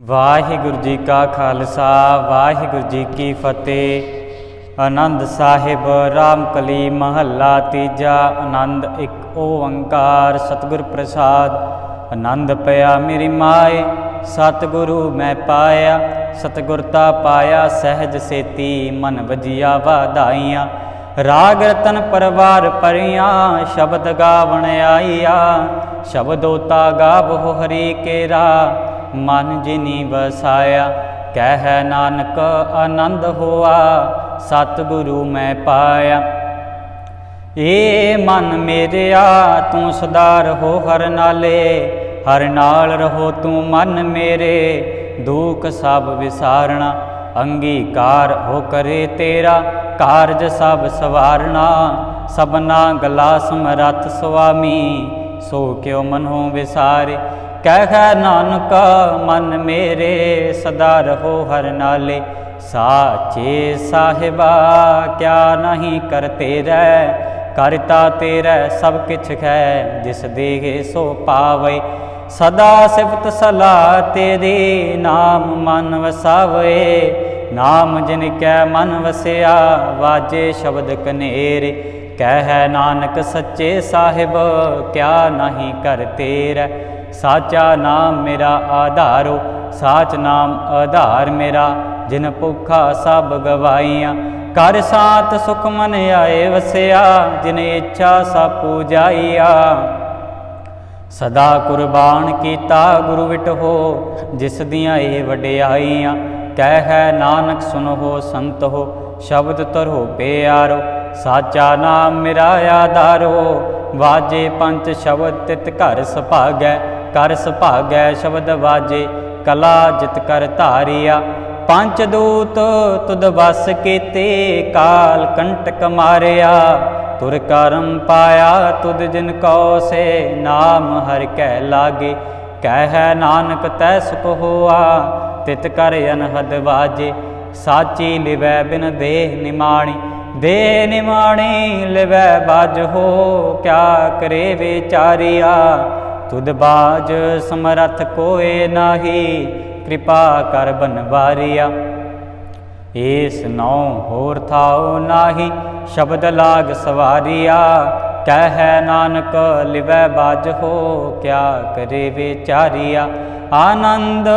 ਵਾਹਿਗੁਰੂ ਜੀ ਕਾ ਖਾਲਸਾ, ਵਾਹਿਗੁਰੂ ਜੀ ਕੀ ਫਤਿਹ। ਆਨੰਦ ਸਾਹਿਬ, ਰਾਮਕਲੀ ਮਹੱਲਾ ਤੀਜਾ, ਆਨੰਦ ਇੱਕ ਓੰਕਾਰ, ਸਤਿਗੁਰ ਪ੍ਰਸਾਦ। ਆਨੰਦ ਪਿਆ ਮੇਰੀ ਮਾਏ, ਸਤਿਗੁਰੂ ਮੈਂ ਪਾਇਆ ਸਤਿਗੁਰਤਾ ਪਾਇਆ, ਸਹਿਜ ਸੇਤੀ ਮਨ ਵਜੀਆ ਵਾਧਾਈਆਂ। ਰਾਗ ਰਤਨ ਪਰਵਾਰ ਪਰੀਆਂ, ਸ਼ਬਦ ਗਾਵਣ ਆਈਆ ਸ਼ਬਦੋਤਾ ਗਾਵੋ ਹਰੀ ਕੇਰਾ। ਮਨ ਜਿਨੀ ਵਸਾਇਆ, ਕਹਿ ਨਾਨਕ ਆਨੰਦ ਹੋਆ, ਸਤਿਗੁਰੂ ਮੈਂ ਪਾਇਆ। ਏ ਮਨ ਮੇਰਿਆ, ਤੂੰ ਸਦਾ ਰਹੋ ਹਰ ਨਾਲੇ, ਹਰ ਨਾਲ ਰਹੋ ਤੂੰ ਮਨ ਮੇਰੇ, ਦੁੱਖ ਸਭ ਵਿਸਾਰਣਾ, ਅੰਗੀਕਾਰ ਹੋ ਕਰੇ ਤੇਰਾ, ਕਾਰਜ ਸਭ ਸਵਾਰਣਾ, ਸਭਨਾ ਗਲਾ ਸਮਰੱਥ ਸੁਆਮੀ, ਸੋ ਕਿਉ ਮਨੋ ਵਿਸਾਰੇ। ਕਹਿ ਨਾਨਕ, ਮਨ ਮੇਰੇ ਸਦਾ ਰਹੋ ਹਰ ਨਾਲੇ। ਸਾਚੇ ਸਾਹਿਬਾ, ਕਿਆ ਨਹੀਂ ਕਰਤੇ ਰਹਿ ਕਰਤਾ ਤੇਰਾ, ਸਭ ਕਿਛ ਹੈ, ਜਿਸ ਦੇਗੇ ਸੋ ਪਾਵੇ। ਸਦਾ ਸਿਫਤ ਸਲਾ ਤੇਰੀ, ਨਾਮ ਮਨ ਵਸਾਵੇ। ਨਾਮ ਜਿਨ ਕੈ ਮਨ ਵਸਿਆ, ਵਾਜੇ ਸ਼ਬਦ ਕਨੇਰੇ। ਕਹਿ ਨਾਨਕ, ਸੱਚੇ ਸਾਹਿਬ, ਕਿਆ ਨਹੀਂ ਕਰਤੇ ਰਹਿ ਸਾਚਾ ਨਾਮ ਮੇਰਾ ਆਧਾਰੋ, ਸਾਚ ਨਾਮ ਆਧਾਰ ਮੇਰਾ, ਜਿਨ ਭੁਖਾ ਸਭ ਗਵਾਈਆਂ ਕਰ ਸਾਤ ਸੁਖ ਮਨ ਆਏ ਵਸਿਆ, ਜਿਨ ਇੱਛਾ ਸਭ ਪੂਜਾਈਆ। ਸਦਾ ਕੁਰਬਾਨ ਕੀਤਾ ਗੁਰੂ ਵਿਟਹੋ ਜਿਸ ਦੀਆਂ ਇਹ ਵਡਿਆਈਆਂ। ਕਹਿ ਹੈ ਨਾਨਕ ਸੁਨੋ ਸੰਤ ਹੋ, ਸ਼ਬਦ ਤਰੋ ਪਿਆਰੋ। ਸਾਚਾ ਨਾਮ ਮੇਰਾ ਆਧਾਰੋ, ਵਾਜੇ ਪੰਜ ਸ਼ਬਦ ਤਿਤ ਘਰ ਸੁਭਾਗੈ। ਕਰ ਸੁਭਾਗੈ ਸ਼ਬਦ ਵਾਜੇ, ਕਲਾ ਜਿਤ ਕਰ ਧਾਰਿਆ। ਪੰਜ ਦੂਤ ਤੁਧ ਵਸ ਕੀਤੇ, ਕਾਲ ਕੰਟਕ ਮਾਰਿਆ। ਤੁਰ ਕਰਮ ਪਾਇਆ ਤੁਧ ਜਿਨ ਕੋ ਸੇ, ਨਾਮ ਹਰ ਕੈ ਲਾਗੇ। ਕਹਿ ਨਾਨਕ ਤੈ ਸੁਖ ਹੋਆ, ਤਿਤ ਕਰ ਅਨਹਦ ਵਾਜੇ। ਸਾਚੀ ਲਿਵੈ ਬਿਨ ਦੇਹ ਨਿਮਾਣੀ ਦੇ ਨਿਮਾਣੀ ਲਿਵੈ ਬਾਜ ਹੋ, ਕਿਆ ਕਰੇ ਵਿਚਾਰਿਆ ਤੁਧ ਬਾਜ ਸਮਰਥ ਕੋਏ ਨਾਹੀ, ਕਿਰਪਾ ਕਰ ਬਨਵਾਰਿਆ। ਏਸ ਨੌ ਹੋਰ ਥਾਉ ਨਾਹੀ, ਸ਼ਬਦ ਲਾਗ ਸਵਾਰੀਆ। ਕਹਿ ਨਾਨਕ, ਲਿਵੈ ਬਾਜ ਹੋ, ਕਿਆ ਕਰੇ ਵਿਚਾਰੀਆ। ਆਨੰਦ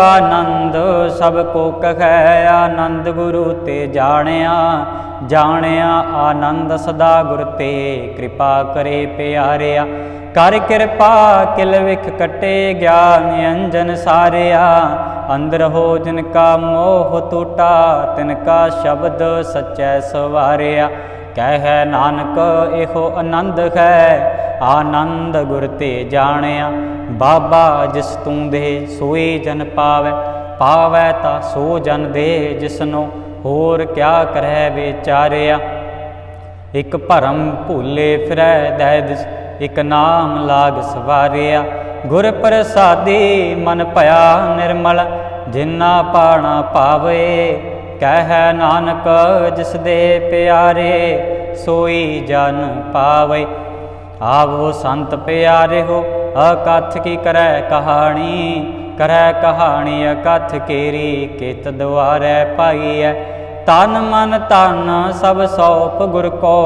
ਆਨੰਦ, ਸਭ ਕੋ ਕਹੈ, ਆਨੰਦ ਗੁਰੂ ਤੇ ਜਾਣਿਆ। ਜਾਣਿਆ ਆਨੰਦ ਸਦਾ ਗੁਰ ਤੇ, ਕਿਰਪਾ ਕਰੇ ਪਿਆਰਿਆ। ਕਰ ਕਿਰਪਾ, ਕਿਲ ਵਿਖ ਕਟੇ ਗਿਆਨ ਅੰਜਨ ਸਾਰਿਆ। ਅੰਦਰ ਹੋ ਜਿਨ ਕਾ ਮੋਹ ਟੂਟਾ, ਤਿਨ ਕਾ ਸ਼ਬਦ ਸਚੈ ਸਵਾਰਿਆ। ਕਹਿ ਨਾਨਕ, ਇਹੋ ਆਨੰਦ ਹੈ, ਆਨੰਦ ਗੁਰ ਤੇ ਜਾਣਿਆ। ਬਾਬਾ ਜਿਸ ਤੂੰ ਦੇ ਸੋਈ ਜਨ ਪਾਵੈ ਪਾਵੈ ਤਾਂ ਸੋ ਜਨ ਦੇ ਜਿਸਨੋ, ਹੋਰ ਕਿਆ ਕਰੈ ਵਿਚਾਰਿਆ। ਇਕ ਭਰਮ ਭੂਲੇ ਫਿਰੈ ਦੈਦ ਇਕ ਨਾਮ ਲਾਗ ਸਵਾਰਿਆ। ਗੁਰ ਪ੍ਰਸਾਦੀ ਮਨ ਭਇਆ ਨਿਰਮਲ, ਜਿਨਾ ਪਾਣਾ ਪਾਵੇ, ਕਹਿ ਨਾਨਕ ਜਿਸ ਦੇ ਪਿਆਰੇ, ਸੋਈ ਜਨ ਪਾਵੇ। ਆਵੋ ਸੰਤ ਪਿਆਰੇ ਹੋ, ਅਕਥ ਕੀ ਕਰੈ ਕਹਾਣੀ? ਕਰੈ ਕਹਾਣੀ ਅਕਥ ਕੇਰੀ ਕਿਤ ਦੁਆਰੈ ਪਾਈਐ। ਤਨ ਮਨ ਤਨ ਸਭ ਸੌਪ ਗੁਰ ਕੋ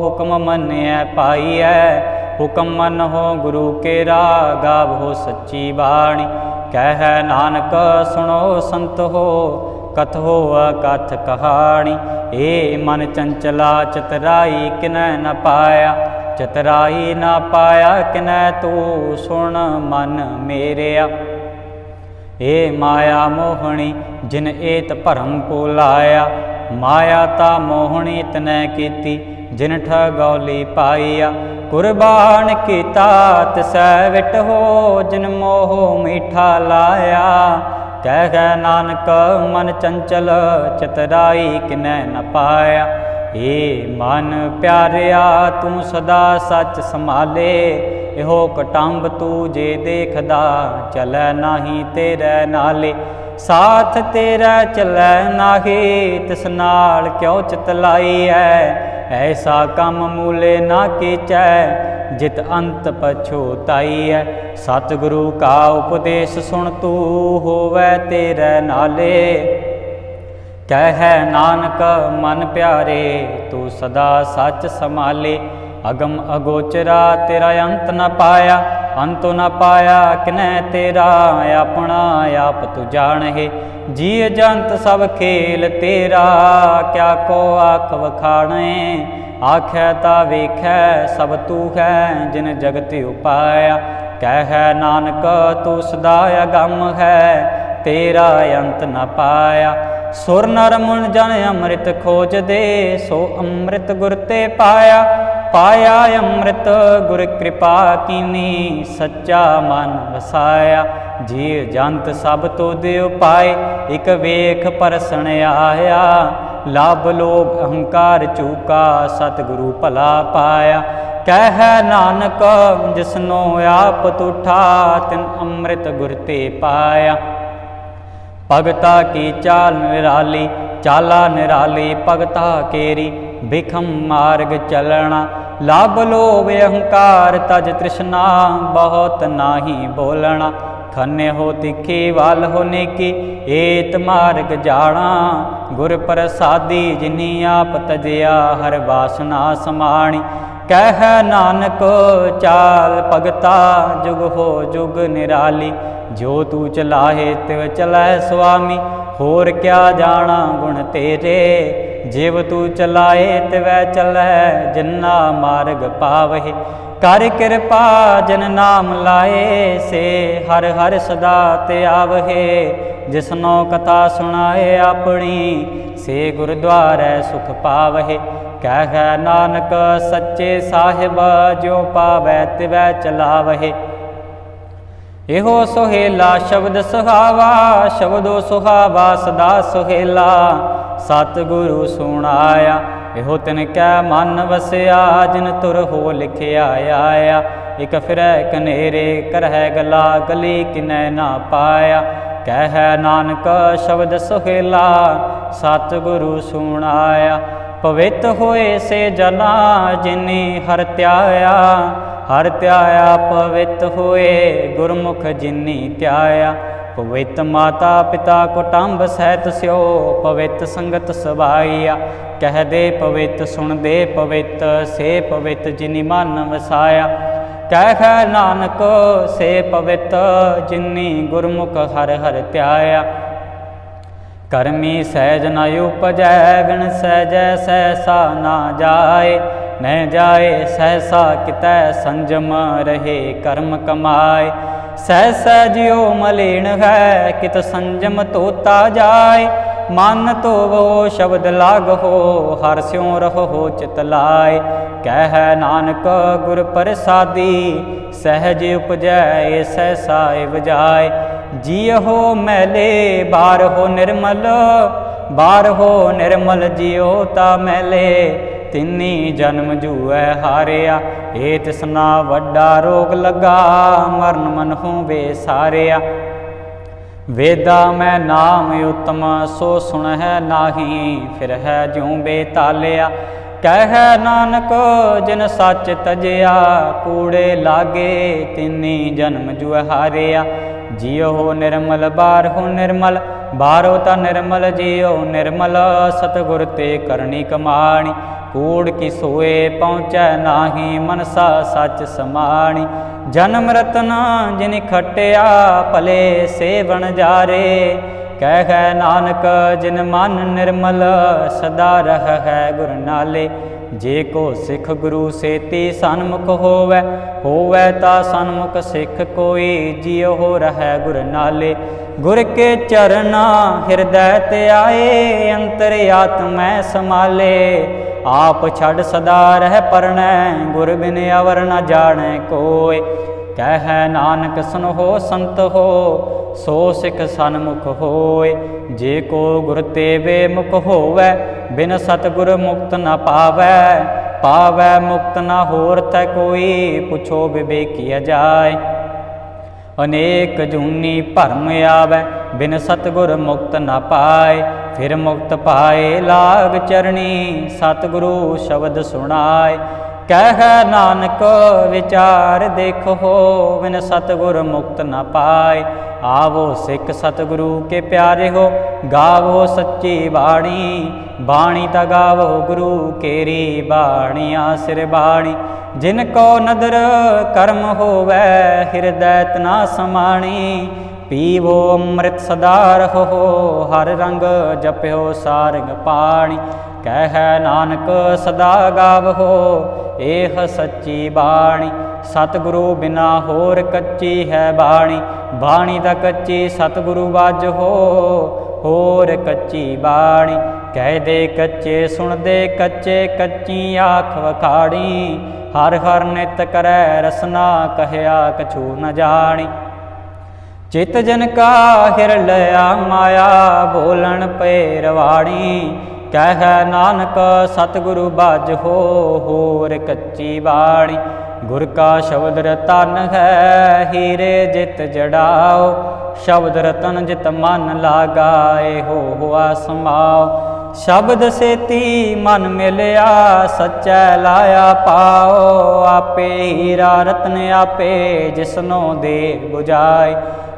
ਹੁਕਮ ਮੰਨਿਐ ਪਾਈਐ। ਹੁਕਮ ਮਨ ਹੋ ਗੁਰੂ ਕੇ ਰਾਗਾਵ ਹੋ ਸੱਚੀ ਬਾਣੀ। ਕਹਿ ਨਾਨਕ, ਸੁਣੋ ਸੰਤ ਹੋ, ਕਥ ਹੋ ਅਕਥ ਕਹਾਣੀ। ਏ ਮਨ ਚੰਚਲਾ, ਚਤਰਾਈ ਕਿਨੈ ਨ ਪਾਇਆ। ਚਤਰਾਈ ਨਾ ਪਾਇਆ, ਕਿਨੈ ਤੂੰ ਸੁਣ ਮਨ ਮੇਰਿਆ। ਏ ਮਾਇਆ ਮੋਹਣੀ, ਜਿਨ ਏਤ ਭਰਮ ਕੋ ਲਾਇਆ। ਮਾਇਆ ਤਾ ਮੋਹਣੀ ਤਨੈ ਕੀਤੀ, ਜਿਨ ਠਗੌਲੀ ਪਾਈਆ ਕੁਰਬਾਨ ਕੀਤਾ ਤਿਸੈ ਵਿਟ ਹੋ ਜਿਨ ਮੋਹ ਮੀਠਾ ਲਾਇਆ। ਕਹਿ ਨਾਨਕ ਮਨ ਚੰਚਲ ਚਤਰਾਈ ਕਿਨੈ ਨ ਪਾਇਆ। ਏ ਮਨ ਪਿਆਰਿਆ ਤੂੰ ਸਦਾ ਸੱਚ ਸੰਭਾਲੇ। ਇਹੋ ਕਟੰਬ ਤੂੰ ਜੇ ਦੇਖਦਾ ਚਲੈ ਨਾਹੀ ਤੇਰੇ ਨਾਲੇ। ਸਾਥ ਤੇਰਾ ਚਲੈ ਨਾਹੀ, ਤਿਸ ਨਾਲ ਕਿਉ ਚਤਲਾਈ ਐ? ਐਸਾ ਕੰਮ ਮੂਲੇ ਨਾ ਕੀਚੈ, ਜਿਤ ਅੰਤ ਪਛੋਤਾਈਐ ਸਤਿਗੁਰੂ ਕਾ ਉਪਦੇਸ਼ ਸੁਣ ਤੂੰ ਹੋਵੇ ਤੇਰੇ ਨਾਲੇ। ਕਹਿ ਨਾਨਕ, ਮਨ ਪਿਆਰੇ, ਤੂੰ ਸਦਾ ਸੱਚ ਸੰਭਾਲੇ। ਅਗਮ ਅਗੋਚਰਾ, ਤੇਰਾ ਅੰਤ ਨ ਪਾਇਆ। ਅੰਤ ਨ ਪਾਇਆ, ਕਿਨੈ ਤੇਰਾ? ਆਪਣਾ ਆਪ ਤੂੰ ਜਾਣਹਿ ਜੀ ਜੰਤ ਸਭ ਖੇਲ ਤੇਰਾ, ਕਿਆ ਕੋ ਆਖ ਵਖਾਣੇ? ਆਖੈ ਤਾ ਵੇਖੈ, ਸਭ ਤੂੰ ਹੈ ਜਿਨ ਜਗਤ ਉਪਾਇਆ। ਕਹਿ ਨਾਨਕ, ਤੂੰ ਸਦਾ ਅਗੰਮ ਹੈ, ਤੇਰਾ ਅੰਤ ਨ ਪਾਇਆ। ਸੁਰ ਨਰ ਮੁਨ ਜਨ ਅੰਮ੍ਰਿਤ ਖੋਜਦੇ, ਸੋ ਅੰਮ੍ਰਿਤ ਗੁਰ ਤੇ ਪਾਇਆ। ਪਾਇਆ ਅੰਮ੍ਰਿਤ, ਗੁਰ ਕਿਰਪਾ ਕੀਨੀ, ਸੱਚਾ ਮਨ ਵਸਾਇਆ। ਜੀ ਜੰਤ ਸਭ ਤੋ ਦਿਉ ਪਾਏ, ਇਕ ਵੇਖ ਪਰਸਣ ਆਇਆ। ਲਾਭ ਲੋਭ ਅਹੰਕਾਰ ਚੂਕਾ, ਸਤਿਗੁਰੂ ਭਲਾ ਪਾਇਆ। ਕਹਿ ਨਾਨਕ, ਜਿਸਨੋ ਆਪ ਤੁਠਾ, ਤਿਨ ਅੰਮ੍ਰਿਤ ਗੁਰ ਤੇ ਪਾਇਆ। ਭਗਤਾ ਕੀ ਚਾਲ ਨਿਰਾਲੀ, ਚਾਲਾ ਨਿਰਾਲੀ, ਭਗਤਾ ਕੇਰੀ ਬਿਖਮ ਮਾਰਗ ਚਲਣਾ, ਲਾਭ ਲੋਭ ਅਹੰਕਾਰ ਤਜ ਤ੍ਰਿਸ਼ਨਾ, ਬਹੁਤ ਨਾਹੀ ਬੋਲਣਾ। ਖੰਨੇ ਹੋ ਤਿੱਖੀ ਵਾਲ ਹੋ ਨੇਕੀ, ਏਤ ਮਾਰਗ ਜਾਣਾ। ਗੁਰ ਪ੍ਰਸਾਦੀ ਜਿਨੀ ਆਪ ਤਜਿਆ, ਹਰ ਵਾਸਨਾ ਸਮਾਣੀ। ਕਹਿ ਨਾਨਕ, ਚਾਲ ਭਗਤਾ, ਜੁਗ ਹੋ ਜੁਗ ਨਿਰਾਲੀ। ਜੋ ਤੂੰ ਚਲਾਹੇ ਤਿਵ ਚਲੈ ਸੁਆਮੀ, ਹੋਰ ਕਿਆ ਜਾਣਾ ਗੁਣ ਤੇਰੇ। ਜਿਵ ਤੂੰ ਚਲਾਏ ਤਿਵੈ ਚਲੈ ਜਿੰਨਾ ਮਾਰਗ ਪਾਵਹਿ। ਕਰ ਕਿਰਪਾ, ਜਨ ਨਾਮ ਲਾਏ, ਸੇ ਹਰ ਹਰ ਸਦਾ ਤੇ ਆਵਹਿ। ਜਿਸਨੋ ਕਥਾ ਸੁਣਾਏ ਆਪਣੀ, ਸੇ ਗੁਰਦੁਆਰੈ ਸੁਖ ਪਾਵਹਿ। ਕਹਿ ਨਾਨਕ, ਸੱਚੇ ਸਾਹਿਬ ਜੋ ਪਾਵੈ ਤਿਵੈ ਚਲਾਵਹਿ। ਇਹੋ ਸੁਹੇਲਾ ਸ਼ਬਦ ਸੁਹਾਵਾ, ਸ਼ਬਦੋ ਸੁਹਾਵਾ ਸਦਾ ਸੁਹੇਲਾ। ਸਤਿਗੁਰੂ ਸੁਣਾਇਆ, ਇਹੋ ਤਿਨ ਕੈ ਮਨ ਵਸਿਆ, ਜਿਨ ਤੁਰ ਹੋ ਲਿਖਿਆ ਆਇਆ। ਇਕ ਫਿਰੈ ਕਨੇਰੇ ਕਰਹਿ ਗਲਾ ਗਲੀ ਕਿਨੈ ਨਾ ਪਾਇਆ। ਕਹਿ ਨਾਨਕ ਸ਼ਬਦ ਸੁਹੇਲਾ, ਸਤਿਗੁਰੂ ਸੁਣਾਇਆ। ਪਵਿੱਤ ਹੋਏ ਸੇ ਜਨਾ, ਜਿਨੀ ਹਰ ਧਿਆਇਆ। ਹਰ ਧਿਆਇਆ ਪਵਿੱਤ ਹੋਏ ਗੁਰਮੁਖ ਜਿਨੀ ਧਿਆਇਆ। ਪਵਿੱਤ ਮਾਤਾ ਪਿਤਾ ਕੁਟੰਬ ਸਹਿਤ ਸਿਓ, ਪਵਿੱਤ ਸੰਗਤ ਸਵਾਇਆ ਕਹਿ ਦੇ ਪਵਿੱਤ, ਸੁਣ ਦੇ ਪਵਿੱਤ, ਸੇ ਪਵਿੱਤ ਜਿਨੀ ਮਨ ਵਸਾਇਆ। ਕਹਿ ਨਾਨਕ, ਸੇ ਪਵਿੱਤ ਜਿਨੀ ਗੁਰਮੁਖ ਹਰ ਹਰ ਧਿਆਇਆ। ਕਰਮੀ ਸਹਿਜ ਨ ਉਪਜੈ ਵਿਣ ਸਹਿਜੈ ਸਹਿਸਾ ਨਾ ਜਾਏ। ਨਹਿ ਜਾਏ ਸਹਿਸਾ ਕਿਤੈ ਸੰਜਮ ਰਹੇ ਕਰਮ ਕਮਾਏ। ਸਹਿ ਸਹਿ ਜਿਉ ਮਲੀਣ ਹੈ, ਕਿਤ ਸੰਜਮ ਤੋਤਾ ਜਾਏ। ਮਨ ਧੋਵੋ ਸ਼ਬਦ ਲਾਗੋ ਹਰ ਸਿਉ ਰਹੋ ਚਿਤ ਲਾਏ। ਕਹਿ ਨਾਨਕ ਗੁਰ ਪ੍ਰਸਾਦੀ, ਸਹਿਜ ਉਪਜੈ ਸਹਿਸਾ ਵਜਾਏ ਜੀਹੋ ਮੈਲੇ ਬਾਰ ਹੋ ਨਿਰਮਲ ਬਾਰ ਹੋ ਨਿਰਮਲ ਜਿਉ ਤਾ ਮੈਲੇ। ਤਿੰਨੀ ਜਨਮ ਜੂਐ ਹਾਰਿਆ ਏ ਤਿਸਨਾ ਵੱਡਾ ਰੋਗ ਲੱਗਾ, ਮਰਨ ਮਨ ਹੋਵੇ ਸਾਰਿਆ। ਵੇਦਾ ਮੈਂ ਨਾਮ ਉਤਮ, ਸੋ ਸੁਣ ਹੈ ਨਾਹੀ, ਫਿਰ ਹੈ ਜਿਉ ਬੇਤਾਲਿਆ ਕਹਿ ਨਾਨਕ, ਜਿਨ ਸੱਚ ਤਜਿਆ, ਕੂੜੇ ਲਾਗੇ, ਤਿੰਨੀ ਜਨਮ ਜੁ ਹਾਰਿਆ। ਜਿਉ ਨਿਰਮਲ, ਬਾਰ ਹੋ ਨਿਰਮਲ ਬਾਰੋ ਤਾਂ ਨਿਰਮਲ ਜਿਉ ਨਿਰਮਲ ਸਤਗੁਰ ਤੇ ਕਰਨੀ ਕਮਾਣੀ। ਕੂੜ ਕੀ ਸੋਏ ਪਹੁੰਚੈ ਨਾਹੀ ਮਨਸਾ ਸੱਚ ਸਮਾਣੀ। ਜਨਮ ਰਤਨਾ ਜਿਨ ਖਟਿਆ ਭਲੇ ਸੇਵਣ ਜਾਰੇ। ਕਹਿ ਹੈ ਨਾਨਕ ਜਿਨ ਮਨ ਨਿਰਮਲ ਸਦਾ ਰਹਿ ਹੈ ਗੁਰ ਨਾਲੇ। ਜੇ ਕੋ ਸਿੱਖ ਗੁਰੂ ਸੇਤੀ ਸਨਮੁਖ ਹੋਵੇ ਹੋਵੇ ਤਾਂ ਸਨਮੁਖ ਸਿੱਖ ਕੋਈ, ਜਿਉ ਰਹੈ ਗੁਰ ਨਾਲੇ। ਗੁਰ ਕੇ ਚਰਨਾ ਹਿਰਦੈ ਤੇ ਆਏ, ਅੰਤਰ ਆਤਮੈ ਸਮਾਲੇ ਆਪ ਛੱਡ ਸਦਾ ਰਹਿ ਪਰਣੈ, ਗੁਰ ਬਿਨ ਅਵਰ ਨ ਜਾਣੈ ਕੋਇ ਕਹਿ ਨਾਨਕ ਸੁਨ ਹੋ ਸੰਤ ਹੋ ਸੋ ਸਿੱਖ ਸਨਮੁਖ ਹੋਏ, ਜੇ ਕੋ ਗੁਰ ਤੇ ਮੁਖ ਹੋਵੇ, ਬਿਨ ਸਤਗੁਰ ਮੁਕਤ ਨਾ ਪਾਵੈ ਪਾਵੈ ਮੁਕਤ ਨਾ ਹੋਰ ਤੈ ਕੋਈ, ਪੁੱਛੋ ਵਿਵੇਕੀਆ ਜਾਏ ਅਨੇਕ ਜੂਨੀ ਭਰਮ ਆਵੈ, ਬਿਨ ਸਤਗੁਰ ਮੁਕਤ ਨਾ ਪਾਏ, ਫਿਰ ਮੁਕਤ ਪਾਏ ਲਾਗ ਚਰਣੀ, ਸਤਗੁਰੂ ਸ਼ਬਦ ਸੁਣਾਏ। ਕਹਿ ਨਾਨਕ, ਵਿਚਾਰ ਦੇਖੋ ਬਿਨ ਸਤਗੁਰ ਮੁਕਤ ਨ ਪਾਏ। ਆਵੋ ਸਿੱਖ ਸਤਗੁਰੂ ਕੇ ਪਿਆਰੇ ਹੋ, ਗਾਵੋ ਸੱਚੀ ਬਾਣੀ। ਬਾਣੀ ਤਾ ਗਾਵੋ ਗੁਰੂ ਕੇਰੀ ਬਾਣੀਆਂ ਸਿਰ ਬਾਣੀ। ਜਿਨ ਕੋ ਨਦਰ ਕਰਮ ਹੋਵੇ, ਹਿਰਦੈ ਤਨਾ ਸਮਾਣੀ। ਪੀਵੋ ਅੰਮ੍ਰਿਤ ਸਦਾ ਰਹੋ ਹਰ ਰੰਗ ਜਪਿਓ ਸਾਰੰਗ ਪਾਣੀ। ਕਹਿ ਨਾਨਕ ਸਦਾ ਗਾਵਹੋ ਇਹ ਸੱਚੀ ਬਾਣੀ, ਸਤਿਗੁਰੂ ਬਿਨਾ ਹੋਰ ਕੱਚੀ ਹੈ ਬਾਣੀ। ਬਾਣੀ ਦਾ ਕੱਚੀ ਸਤਿਗੁਰੂ ਬਾਝੋ ਹੋਰ ਕੱਚੀ ਬਾਣੀ ਕਹਿ ਦੇ ਕੱਚੇ, ਸੁਣਦੇ ਕੱਚੇ, ਕੱਚੀ ਆਖ ਵਖਾੜੀ ਹਰ ਹਰ ਨਿਤ ਕਰੈ ਰਸਨਾ, ਕਹਿਆ ਕਛੂ ਨ ਜਾਣੀ। ਚਿਤ ਜਨ ਕਾ ਹਿਰ ਲਿਆ ਮਾਇਆ, ਬੋਲਣ ਪੈ ਰਵਾੜੀ ਕਹਿ ਨਾਨਕ, ਸਤਿਗੁਰੂ ਬਾਝ ਹੋਰ ਕੱਚੀ ਬਾਣੀ। ਗੁਰ ਕਾ ਸ਼ਬਦ ਰਤਨ ਹੈ, ਹੀਰੇ ਜਿਤ ਜੜਾਓ। ਸ਼ਬਦ ਰਤਨ ਜਿਤ ਮਨ ਲਾਗਾਏ, ਹੋ ਹੁਆ ਸਮਾਓ ਸ਼ਬਦ ਸੇਤੀ ਮਨ ਮਿਲਿਆ, ਸੱਚੈ ਲਾਇਆ ਪਾਓ। ਆਪੇ ਹੀਰਾ ਰਤਨ ਆਪੇ ਜਿਸਨੋ ਦੇ 부ਜਾਏ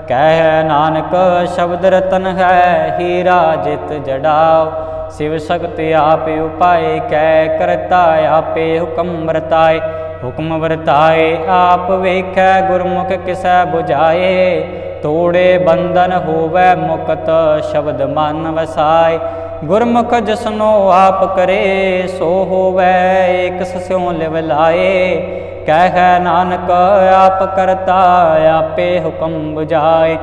ਕਹਿ ਨਾਨਕ, ਸ਼ਬਦ ਰਤਨ ਹੈ, ਹੀਰਾ ਜਿਤ ਜੜਾਓ। ਸਿਵ ਸ਼ਕਤਿ ਆਪੇ ਉਪਾਏ, ਕੈ ਕਰਤਾ ਆਪੇ ਹੁਕਮ ਵਰਤਾਏ ਹੁਕਮ ਵਰਤਾਏ, ਆਪ ਵੇਖੈ ਗੁਰਮੁਖ ਕਿਸੈ 부ਜਾਏ ਤੋੜੇ ਬੰਧਨ ਹੋਵੇ ਮੁਕਤ ਸ਼ਬਦ ਮਨ ਵਸਾਏ, ਗੁਰਮੁਖ ਜਸਨੋ ਆਪ ਕਰੇ, ਸੋ ਹੋਵੇ ਇਕ ਸਿਉ ਲਿਵ ਲਾਏ, ਕਹਿ ਨਾਨਕ, ਆਪ ਕਰਤਾ, ਆਪੇ ਹੁਕਮ 부ਜਾਏ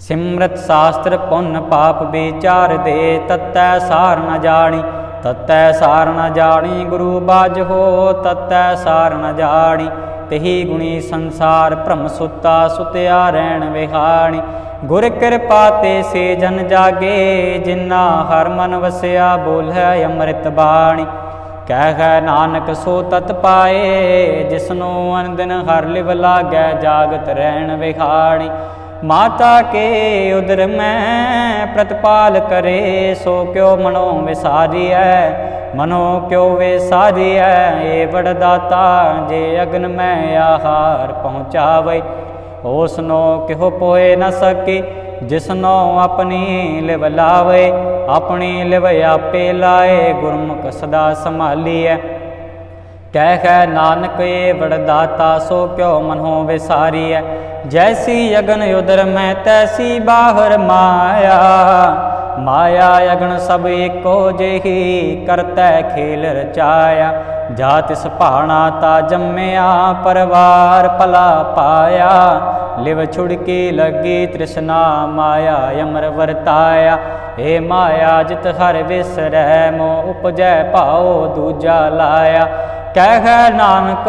ਸਿਮਰਤ ਸ਼ਾਸਤਰ ਪੁੰਨ ਪਾਪ ਵਿਚਾਰ ਦੇ, ਤਤੈ ਸਾਰ ਨ ਜਾਣੀ, ਤਤੈ ਸਾਰ ਨ ਜਾਣੀ, ਗੁਰੂ ਬਾਜ ਹੋ, ਤਤੈ ਸਾਰ ਨ ਜਾਣੀ, ਤਹੀ ਗੁਣੀ ਸੰਸਾਰ ਭ੍ਰਮ ਸੁਤਾ, ਸੁਤਿਆ ਰਹਿਣ ਵਿਹਾਣੀ। ਗੁਰ ਕਿਰਪਾ ਤੇ ਸੇ ਜਨ ਜਾਗੇ ਜਿਨਾ ਹਰ ਮਨ ਵਸਿਆ, ਬੋਲੇ ਅੰਮ੍ਰਿਤ ਬਾਣੀ। ਕਹਿ ਨਾਨਕ ਸੋ ਤਤ ਪਾਏ, ਜਿਸਨੂੰ ਅਨੰਦਨ ਹਰ ਲਿਵ ਲਾਗੈ, ਜਾਗਤ ਰਹਿਣ ਵਿਹਾਣੀ। ਮਾਤਾ ਕੇ ਉਦਰ ਮੈਂ ਪ੍ਰਤਪਾਲ ਕਰੇ, ਸੋ ਕਿਉ ਮਨੋ ਵਿਸਾਰੀਐ, ਮਨੋ ਕਿਉ ਵਿਸਾਰੀਐ, ਏ ਵਡਦਾਤਾ ਜੇ ਅਗਨ ਮੈਂ ਆਹਾਰ ਪਹੁੰਚਾਵੇ ਉਸਨੋ ਕਿਹੋ ਪੋਏ ਨ ਸਕੀ, ਜਿਸਨੋ ਆਪਣੀ ਲਿਵ ਲਾਵੇ, ਆਪਣੀ ਲਿਵ ਆਪੇ ਲਾਏ, ਗੁਰਮੁਖ ਸਦਾ ਸੰਭਾਲੀਐ। ਕਹਿ ਨਾਨਕ ਏ ਵਡਦਾਤਾ ਸੋ ਕਿਉ ਮਨੋ ਵਿਸਾਰੀਐ। ਜੈਸੀ ਅਗਨ ਉਦਰ ਮੈਂ, ਤੈਸੀ ਬਾਹਰ ਮਾਇਆ। ਮਾਇਆ ਅਗਨ ਸਭ ਏਕੋ ਜਿਹੀ ਕਰਤੈ, ਖੇਲ ਰਚਾਇਆ। ਜਾ ਤਿਸ ਭਾਣਾ ਤਾ ਜੰਮਿਆ, ਪਰਵਾਰ ਭਲਾ ਪਾਇਆ। ਲਿਵ ਛੁੜਕੀ ਲੱਗੀ, ਤ੍ਰਿਸ਼ਨਾ ਮਾਇਆ ਅਮਰ ਵਰਤਾਇਆ। ਏ ਮਾਇਆ, ਜਿਤ ਹਰ ਵਿਸਰੈ ਮੋ ਉਪਜੈ, ਭਾਉ ਦੂਜਾ ਲਾਇਆ। ਕਹਿ ਨਾਨਕ,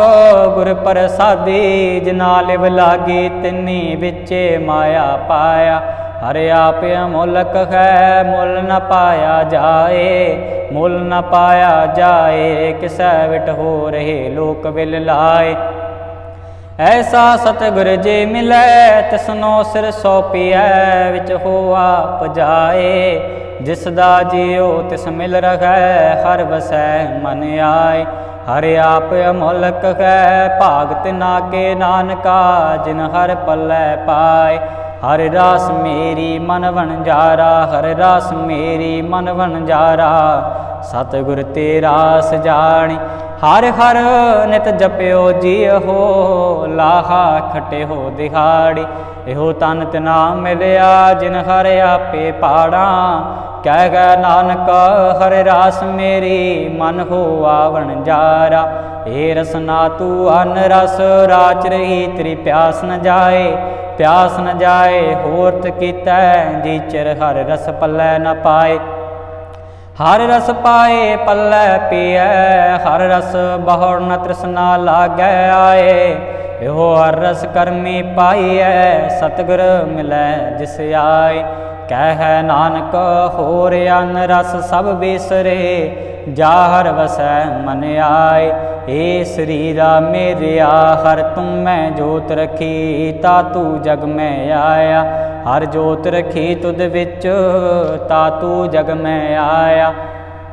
ਗੁਰ ਪ੍ਰਸਾਦੀ ਜਿਨਾ ਲਿਵ ਲਾਗੀ, ਤਿੰਨੀ ਵਿੱਚੇ ਮਾਇਆ ਪਾਇਆ। ਹਰਿ ਆਪ ਅਮੁਲਕ ਹੈ, ਮੁੱਲ ਨ ਪਾਇਆ ਜਾਏ। ਮੁੱਲ ਨ ਪਾਇਆ ਜਾਏ, ਕਿਸੈ ਵਿਟ ਹੋ ਰਹੇ ਲੋਕ ਵਿਲ ਲਾਏ। ਐਸਾ ਸਤਿਗੁਰ ਜੇ ਮਿਲੈ, ਤਿਸਨੋ ਸਿਰ ਸੋਪੀਐ ਵਿੱਚ ਹੋਆ ਪਜਾਏ ਜਿਸ ਦਾ ਜਿਉ ਤਿਸ ਮਿਲ ਰਹੈ, ਹਰ ਵਸੈ ਮਨ ਆਏ। ਹਰਿ ਆਪ ਅਮੋਲਕ ਹੈ ਭਾਗ ਤਿਨਾ ਨਾਨਕਾ, ਜਿਨ ਹਰ ਪੱਲੇ ਪਾਏ। ਹਰ ਰਾਸ ਮੇਰੀ ਮਨ ਵਣਜਾਰਾ ਹਰ ਰਾਸ ਮੇਰੀ ਮਨ ਵਣਜਾਰਾ ਸਤਿਗੁਰ ਤੇ ਰਾਸ ਜਾਣੀ, ਹਰ ਹਰ ਨਿਤ ਜਪਿਓ ਜੀਹੋ, ਲਾਹਾ ਖਟੇ ਹੋ ਦਿਹਾੜੀ। ਇਹੋ ਤਨ ਤਨਾ ਮਿਲਿਆ, ਜਿਨ ਹਰ ਆਪੇ ਪਾੜਾ। ਕਹਿ ਗਾ ਨਾਨਕ, ਹਰਿ ਰਾਸ ਮੇਰੀ ਮਨ ਹੋ ਆਵਣ ਜਾਰਾ। ਏ ਰਸਨਾ, ਤੂੰ ਅਨ ਰਸ ਰਾਚ ਰਹੀ, ਤੇਰੀ ਪਿਆਸ ਨ ਜਾਏ, ਪਿਆਸ ਨ ਜਾਏ ਹੋਰਤ ਕੀਤਾ ਜੀ ਚਿਰ ਹਰ ਰਸ ਪੱਲੇ ਨ ਪਾਏ। ਹਰ ਰਸ ਪਾਏ, ਪੱਲੇ ਪੀਐ, ਹਰ ਰਸ ਬਹੁੜ ਨ ਤ੍ਰਿਸ਼ਨਾ ਲਾਗੈ ਆਏ। ਇਹੋ ਹਰ ਰਸ ਕਰਮੀ ਪਾਈਐ, ਸਤਿਗੁਰ ਮਿਲੈ ਜਿਸ ਆਏ। ਕਹਿ ਨਾਨਕ, ਹੋਰ ਅਨ ਰਸ ਸਭ ਬਿਸਰੇ ਜਾ ਵਸੈ ਮਨ ਆਏ। ਏ ਸਰੀਰਾ ਮੇਰਿਆ ਹਰ ਤੁਮ ਮੈਂ ਜੋਤ ਰਖੀ, ਤਾ ਤੂੰ ਜਗ ਮੈਂ ਆਇਆ। ਹਰ ਜੋਤ ਰਖੀ ਤੁਧ ਵਿੱਚ, ਤਾ ਤੂੰ ਜਗ ਮੈਂ ਆਇਆ।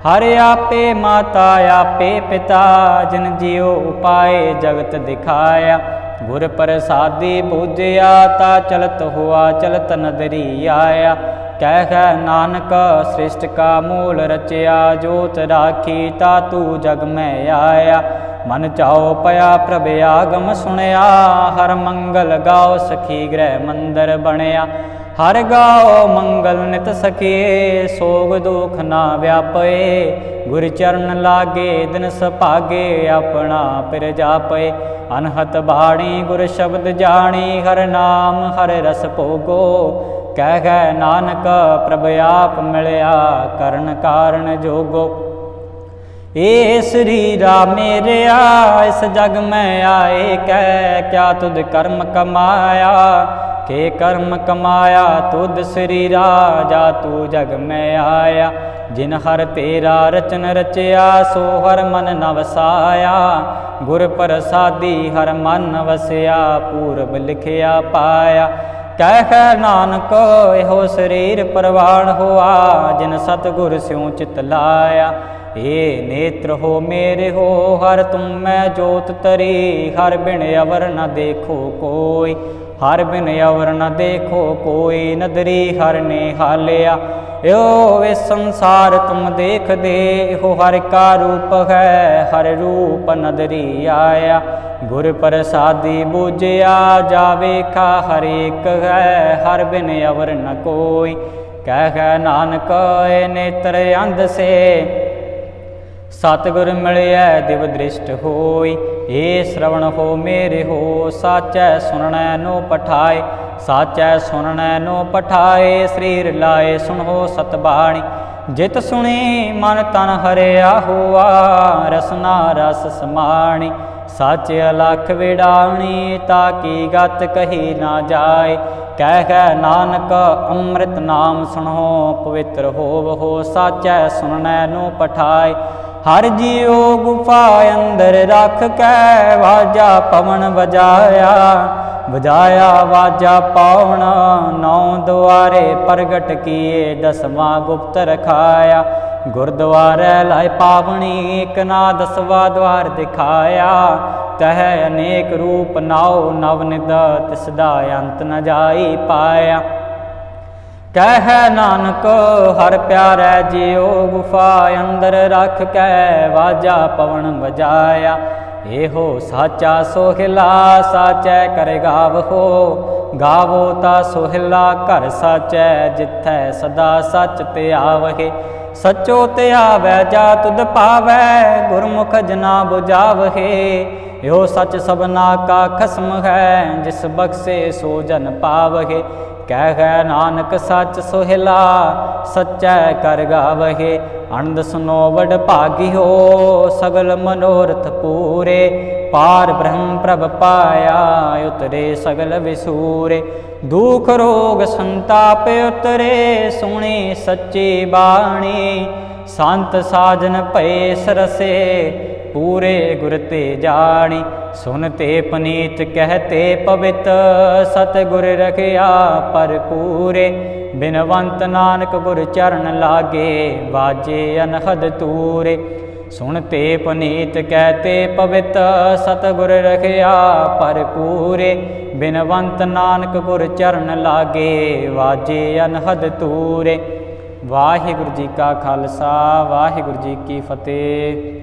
ਹਰ ਆਪੇ ਮਾਤਾ, ਆਪੇ ਪਿਤਾ, ਜਿਨ ਜਿਉ ਉਪਾਏ ਜਗਤ ਦਿਖਾਇਆ। ਗੁਰ ਪ੍ਰਸਾਦੀ ਪੂਜਿਆ ਤਾ ਚਲਤ ਹੁਆ, ਚਲਤ ਨਦਰੀ ਆਇਆ। ਕਹਿ ਹੈ ਨਾਨਕ, ਸ੍ਰਿਸ਼ਟ ਕਾ ਮੂਲ ਰਚਿਆ, ਜੋਤ ਰਾਖੀ ਤਾ ਤੂ ਜਗ ਮੈਂ ਆਇਆ। ਮਨ ਚਾਉ ਪਿਆ ਪ੍ਰਭ ਆਗਮ ਸੁਣਿਆ, ਹਰ ਮੰਗਲ ਗਾਓ ਸਖੀ ਗ੍ਰਹਿ ਮੰਦਰ ਬਣਿਆ। ਹਰ ਗਾਓ ਮੰਗਲ ਨਿਤ ਸਕੇ ਸੋਗ ਦੁਖ ਨਾ ਵਿਆਪੇ ਗੁਰ ਚਰਨ ਲਾਗੇ, ਦਿਨ ਸੁਭਾਗੇ, ਆਪਣਾ ਪਿਰ ਜਾਪੇ ਅਨਹਤ ਬਾਣੀ ਗੁਰ ਸ਼ਬਦ ਜਾਣੀ, ਹਰ ਨਾਮ, ਹਰ ਰਸ ਭੋਗੋ। ਕਹਿ ਗਏ ਨਾਨਕ, ਪ੍ਰਭ ਆਪ ਮਿਲਿਆ, ਕਰਨ ਕਾਰਨ ਜੋਗੋ। ਏ ਸਰੀਰਾ ਮੇਰਿਆ, ਇਸ ਜਗ ਮੈਂ ਆਏ, ਕਹਿ, ਕਿਆ ਤੁਧ ਕਰਮ ਕਮਾਇਆ। ਕੇ ਕਰਮ ਕਮਾਇਆ, ਤੁਧ ਸਰੀਰਾ ਰਾਜਾ, ਤੂੰ ਜਗ ਮੈਂ ਆਇਆ। ਜਿਨ ਹਰ ਤੇਰਾ ਰਚਨ ਰਚਿਆ, ਸੋ ਹਰ ਮਨ ਨ ਗੁਰ ਪ੍ਰਸਾਦੀ ਹਰ ਮਨ ਵਸਿਆ, ਪੂਰਬ ਲਿਖਿਆ ਪਾਇਆ। ਕਹਿ ਹੈ ਨਾਨਕ, ਇਹੋ ਸਰੀਰ ਪ੍ਰਵਾਣ ਹੋਆ, ਜਿਨ ਸਤਗੁਰ ਸਿਉ ਚਿਤ ਲਾਇਆ। ਏ ਨੇਤਰ ਹੋ ਮੇਰੇ ਹੋ, ਹਰ ਤੁਮ ਮੈਂ ਜੋਤ ਤਰੀ ਹਰ ਬਿਨ ਅਵਰ ਨ ਦੇਖੋ ਕੋਈ। ਹਰ ਬਿਨ ਅਵਰ ਨ ਦੇਖੋ, ਕੋਈ ਨਦਰੀ ਹਰ ਨੇ ਹਾਲਿਆ। ਓ ਵੇ ਸੰਸਾਰ ਤੁਮ ਦੇਖਦੇ, ਇਹੋ ਹਰ ਕਾ ਰੂਪ ਹੈ, ਹਰ ਰੂਪ ਨਦਰੀ ਆਇਆ। ਗੁਰ ਪ੍ਰਸਾਦੀ ਬੂਝਿਆ ਜਾਵੇ ਕਾ ਹਰ ਇੱਕ ਹੈ, ਹਰ ਬਿਨ ਅਵਰ ਨ ਕੋਈ। ਕਹਿ ਨਾਨਕ ਏ ਨੇਤਰ ਅੰਧ ਸੇ। ਸਤਿਗੁਰ ਮਿਲਿਆ ਦਿਵ ਦ੍ਰਿਸ਼ਟ ਹੋਈ। ਏ ਸ਼ਰਵਣ ਹੋ ਮੇਰੇ ਹੋ, ਸਾਚੈ ਸੁਣਨੈ ਨੋ ਪਠਾਏ, ਸਾਚੈ ਸੁਣਨੈ ਨੋ ਪਠਾਏ, ਸਰੀਰ ਲਾਏ ਸੁਣੋ ਸਤਬਾਣੀ। ਜਿਤ ਸੁਣੀ ਮਨ ਤਨ ਹਰਿਆ ਹੋਆ, ਰਸਨਾ ਰਸ ਸਮਾਣੀ। ਸੱਚ ਅਲਖ ਵਿਡਾਵਣੀ ਤਾਂ ਕੀ ਗਤ ਕਹੀ ਨਾ ਜਾਏ। ਕਹਿ ਕਹਿ ਨਾਨਕ ਅੰਮ੍ਰਿਤ ਨਾਮ ਸੁਣੋ, ਪਵਿੱਤਰ ਹੋਵ ਹੋ ਸਾਚੈ ਸੁਣਨੈ ਨੂੰ ਪਠਾਏ। ਹਰ ਜੀਉ ਗੁਫਾ ਅੰਦਰ ਰੱਖ ਕੈ ਵਾਜਾ ਪਵਨ ਵਜਾਇਆ ਵਜਾਇਆ ਵਾਜਾ ਪਾਉਣ ਨੌ ਦੁਆਰੇ ਪ੍ਰਗਟ ਕੀਏ, ਦਸਵਾਂ ਗੁਪਤ ਰਖਾਇਆ। ਗੁਰਦੁਆਰੇ ਲਾਇ ਪਾਵਣੀ ਇਕ ਨਾ ਦਸਵਾ ਦਵਾਰ ਦਿਖਾਇਆ। ਤਹ ਅਨੇਕ ਰੂਪ ਨਾਉ ਨਵ ਨਿਦ ਤਿਸ ਦਾ ਅੰਤ ਨ ਜਾਈ ਪਾਇਆ। ਕਹਿ ਨਾਨਕ, ਹਰ ਪਿਆਰੈ ਜਿਉ ਗੁਫਾ ਅੰਦਰ ਰੱਖ ਕੇ ਵਾਜਾ ਪਵਨ ਵਜਾਇਆ। ਇਹੋ ਸਾਚਾ ਸੋਹਿਲਾ ਸਾਚੈ ਕਰ ਗਾਵੋ ਗਾਵੋ ਤਾ ਸੋਹਿਲਾ ਘਰ ਸਾਚੈ, ਜਿੱਥੈ ਸਦਾ ਸੱਚ ਤੇ ਆਵਹੇ। ਸਚੋ ਤੇ ਆਵੈ ਜਾ ਤੁਧ ਪਾਵੈ ਗੁਰਮੁਖ ਜਨਾ 부ਝਾਵਹਿ ਇਹੋ ਸੱਚ ਸਭਨਾ ਕਾ ਖਸਮ ਹੈ, ਜਿਸ ਬਖਸ਼ੇ ਸੋ ਜਨ ਪਾਵਹਿ। ਕਹਿ ਹੈ ਨਾਨਕ ਸੱਚ ਸੋਹਿਲਾ, ਸਚੈ ਕਰ ਗਾਵਹਿ। ਅਨੰਦ ਸੁਨੋ ਵਡ ਭਾਗਿਓ, ਸਗਲ ਮਨੋਰਥ ਪੂਰੇ। ਪਾਰ ਬ੍ਰਹਮ ਪ੍ਰਭ ਪਾਇਆ, ਉਤਰੇ ਸਗਲ ਵਿਸੂਰੇ। ਦੁਖ ਰੋਗ ਸੰਤਾਪ ਉਤਰੇ, ਸੁਣੀ ਸੱਚੀ ਬਾਣੀ। ਸੰਤ ਸਾਜਨ ਭਏ ਸਰਸੇ ਪੂਰੇ ਗੁਰ ਤੇ ਜਾਣੀ ਸੁਨਤੇ ਪਨੀਤ ਕਹਤੇ ਪਵਿੱਤ, ਸਤਿਗੁਰ ਰਖਿਆ ਪਰ ਪੂਰੇ। ਬਿਨਵੰਤ ਨਾਨਕ ਗੁਰ ਚਰਨ ਲਾਗੇ, ਵਾਜੇ ਅਨਹਦ ਤੂਰੇ। ਸੁਣਤੇ ਪਨੀਤ ਕਹਤੇ ਪਵਿੱਤ, ਸਤਿਗੁਰ ਰਖਿਆ ਪਰ ਪੂਰੇ। ਬਿਨਵੰਤ ਨਾਨਕ ਗੁਰ ਚਰਨ ਲਾਗੇ, ਵਾਜੇ ਅਨਹਦ ਤੂਰੇ। ਵਾਹਿਗੁਰੂ ਜੀ ਕਾ ਖਾਲਸਾ, ਵਾਹਿਗੁਰੂ ਜੀ ਕੀ ਫਤਿਹ।